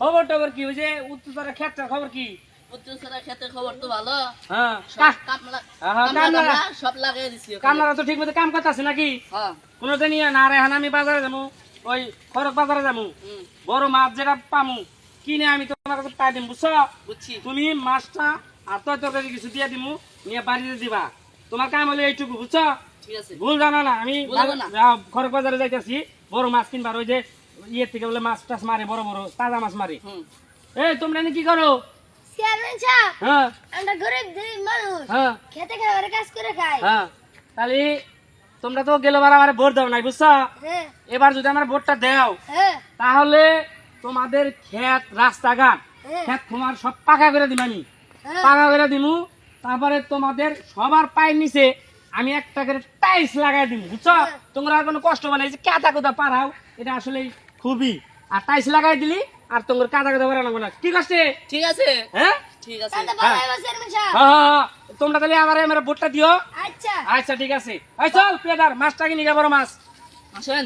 খবর টবর কি যে ক্ষেত্রের খবর কি? উচ্চস্তরের ক্ষেত্রে খবর তো ভালো। হ্যাঁ ঠিক কাম করতেছে নাকি? হ্যাঁ। কোনো না রে আমি বাজারে যাব ওই খরক বাজারে যাব। বড় মাছ যেটা পামু কিনে আমি তোমার কাছে পাই দিম বুঝছ? বুঝছি। তুমি মাছটা আর তরকারি কিছু দিয়ে দিমু নিয়ে বাড়িতে দিবা। তোমার কাম হলো এইটুকু বুঝছ? ভুল জানা না আমি ভুল জানো না। আহ, খরক বাজারে যাইতেছি বড় মাছ কিনবার ওই যে ইয়ের থেকে বলে মাছ টাছ মারে বড় বড় তাজা মাছ মারে। হুম। এই তোমরা কি করো? চেয়ারম্যান সাহেব হ্যাঁ। আমরা গরিব গরিব মানুষ। হ্যাঁ। খেতে খাবার কাজ করে খাই। হ্যাঁ। তাহলে তোমরা তো গেলোবার আমার ভোট দাও নাই বুঝছ? হ্যাঁ। এবার যদি আমার ভোটটা দাও হ্যাঁ। তাহলে তোমাদের ক্ষেত রাস্তাঘাট ক্ষেত তোমার সব পাকা করে দিম আমি। পাকা করে দিমু তারপরে তোমাদের সবার পায়ের নিচে আমি একটা করে টাইলস লাগাই দিব বুঝছ। তোমরা কোনো কষ্ট মানে যে কাদা কোদা পারাও এটা আসলে খুবই। আর টাইস লাগাই দিলি আর তোমার কাদা কাদা বেড়ানো না। ঠিক আছে? ঠিক আছে। হ্যাঁ? ঠিক আছে। হ্যাঁ, হ্যাঁ, হ্যাঁ। তোমরা তাহলে আমার আমার ভোটটা দিও। আচ্ছা। আচ্ছা ঠিক আছে। এই চল পেদার মাছটা নিয়ে যাব মাছ। আসেন।